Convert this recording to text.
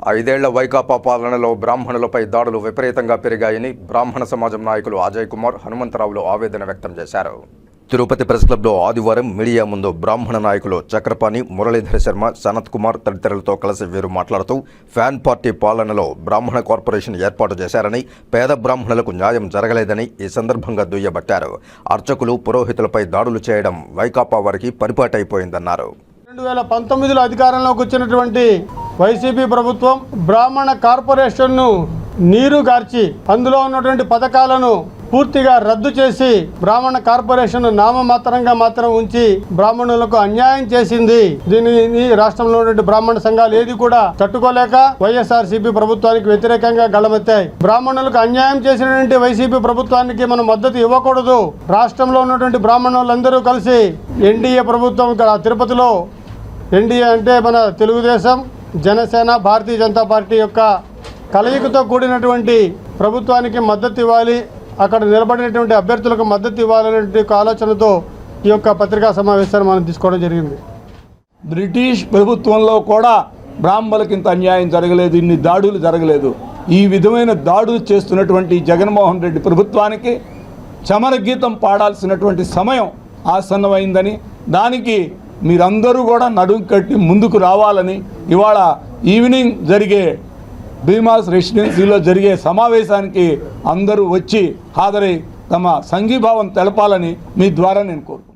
ఐదేళ్ళ వైకాపా పాలనలో బ్రాహ్మణులపై దాడులు విపరీతంగా పెరిగాయని బ్రాహ్మణ సమాజం నాయకులు అజయ్ కుమార్ హనుమంతరావులు ఆవేదన వ్యక్తం చేశారు. తిరుపతి ప్రెస్ క్లబ్లో ఆదివారం మీడియా ముందు బ్రాహ్మణ నాయకులు చక్రపాణి మురళీధర శర్మ సనత్ కుమార్ తదితరులతో కలిసి వీరు మాట్లాడుతూ ఫ్యాన్ పార్టీ పాలనలో బ్రాహ్మణ కార్పొరేషన్ ఏర్పాటు చేశారని పేద బ్రాహ్మణులకు న్యాయం జరగలేదని ఈ సందర్భంగా దుయ్యబట్టారు. అర్చకులు పురోహితులపై దాడులు చేయడం వైకాపా వారికి పరిపాటైపోయిందన్నారు. రెండు వేల పంతొమ్మిదిలో అధికారంలోకి వచ్చినటువంటి వైసీపీ ప్రభుత్వం బ్రాహ్మణ కార్పొరేషన్ను నీరు గార్చి అందులో ఉన్నటువంటి పథకాలను పూర్తిగా రద్దు చేసి బ్రాహ్మణ కార్పొరేషన్ నామమాత్రంగా మాత్రం ఉంచి బ్రాహ్మణులకు అన్యాయం చేసింది. దీనిని రాష్ట్రంలో ఉన్నటువంటి బ్రాహ్మణ సంఘాలు ఏది కూడా తట్టుకోలేక వైఎస్ఆర్సీపీ ప్రభుత్వానికి వ్యతిరేకంగా గళమెత్తాయి. బ్రాహ్మణులకు అన్యాయం చేసినటువంటి వైసీపీ ప్రభుత్వానికి మనం మద్దతు ఇవ్వకూడదు. రాష్ట్రంలో ఉన్నటువంటి బ్రాహ్మణులందరూ కలిసి ఎన్డీఏ ప్రభుత్వం తిరుపతిలో ఎన్డీఏ అంటే మన తెలుగుదేశం జనసేన భారతీయ జనతా పార్టీ యొక్క కలయికతో కూడినటువంటి ప్రభుత్వానికి మద్దతు ఇవ్వాలి. అక్కడ నిలబడినటువంటి అభ్యర్థులకు మద్దతు ఇవ్వాలనే ఒక ఆలోచనతో ఈ యొక్క పత్రికా సమావేశాన్ని మనం తీసుకోవడం జరిగింది. బ్రిటిష్ ప్రభుత్వంలో కూడా బ్రాహ్మణులకు ఇంత అన్యాయం జరగలేదు ఇన్ని దాడులు జరగలేదు. ఈ విధమైన దాడులు చేస్తున్నటువంటి జగన్మోహన్ రెడ్డి ప్రభుత్వానికి చమరగీతం పాడాల్సినటువంటి సమయం ఆసన్నమైందని దానికి మీరందరూ కూడా నడుం కట్టి ముందుకు రావాలని ఇవాళ ఈవినింగ్ జరిగే భీమాస్ రెసిడెన్సీలో జరిగే సమావేశానికి అందరూ వచ్చి హాజరై తమ సంఘీభావం తెలపాలని మీ ద్వారా నేను కోరు